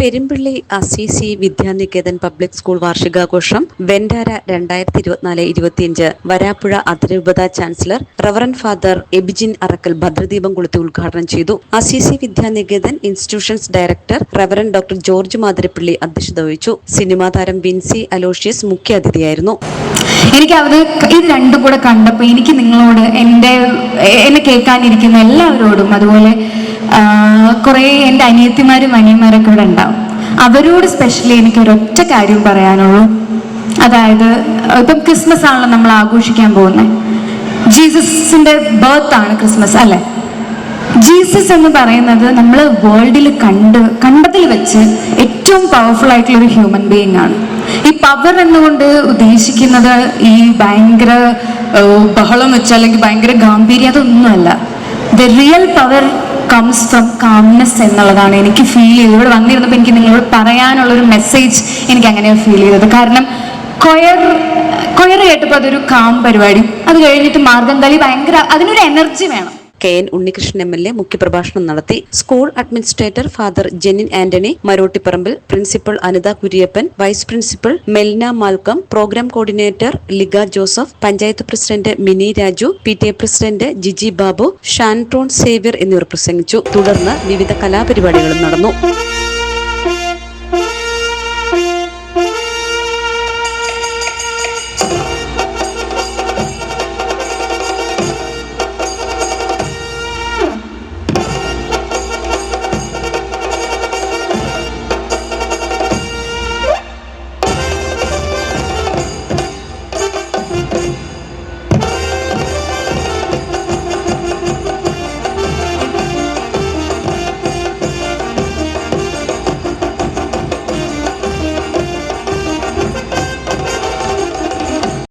Perumpilly Assisi Vidyaniketan public school വാർഷികാഘോഷം വെൻഡാര രണ്ടായിരത്തി ഇരുപത്തിനാല് ഇരുപത്തിയഞ്ച് വരാപ്പുഴ അതിരൂപത chancellor reverend father Ebijin Arackal ഭദ്രദീപം കൊളുത്തി ഉദ്ഘാടനം ചെയ്തു. Assisi Vidyaniketan institutions director reverend doctor George Mathirappally അധ്യക്ഷത വഹിച്ചു. സിനിമാ താരം വിൻസി അലോഷ്യസ് മുഖ്യാതിഥിയായിരുന്നു എനിക്ക് അവർ ഇത് രണ്ടും കൂടെ കണ്ടപ്പോൾ എനിക്ക് നിങ്ങളോട് എന്റെ എന്നെ കേൾക്കാനിരിക്കുന്ന എല്ലാവരോടും അതുപോലെ കുറേ എന്റെ അനിയത്തിമാരും അനിയന്മാരൊക്കെ ഇവിടെ ഉണ്ടാവും. അവരോട് സ്പെഷ്യലി എനിക്ക് ഒരൊറ്റ കാര്യം പറയാനുള്ളൂ. അതായത് ഇപ്പം ക്രിസ്മസ് ആണല്ലോ നമ്മൾ ആഘോഷിക്കാൻ പോകുന്നത് ജീസസിന്റെ ബർത്ത് ആണ് ക്രിസ്മസ് അല്ലെ? ജീസസ് എന്ന് പറയുന്നത് നമ്മൾ വേൾഡിൽ കണ്ട് കണ്ടതിൽ വെച്ച് ഏറ്റവും പവർഫുൾ ആയിട്ടുള്ള ഒരു ഹ്യൂമൻ ബീയിങ് ആണ്. ഈ പവർ എന്നുകൊണ്ട് ഉദ്ദേശിക്കുന്നത് ഈ ഭയങ്കര ബഹളം വെച്ച് അല്ലെങ്കിൽ ഭയങ്കര ഗാംഭീര്യം അതൊന്നുമല്ല. The real power comes from calmness എന്നുള്ളതാണ്. എനിക്ക് ഫീൽ ചെയ്തത്. ഇവിടെ വന്നിരുന്നപ്പോൾ എനിക്ക് നിങ്ങളോട് പറയാനുള്ളൊരു മെസ്സേജ് എനിക്ക് അങ്ങനെയാണ് ഫീൽ ചെയ്തത്. കാരണം കൊയർ കൊയർ കേട്ടപ്പോൾ അതൊരു കാം പരിപാടി. അത് കഴിഞ്ഞിട്ട് മാർഗം കളി ഭയങ്കര അതിനൊരു എനർജി വേണം. K N Unnikrishnan M L A മുഖ്യപ്രഭാഷണം നടത്തി. School administrator father Jenin Antony Marottiparambil principal Anitha Kuriappan vice principal Melna Malcolm programme coordinator Liga Joseph panchayat president Mini Raju P T A president Giji Babu Shantron Xavier എന്നിവർ പ്രസംഗിച്ചു. തുടർന്ന് വിവിധ കലാപരിപാടികളും നടന്നു.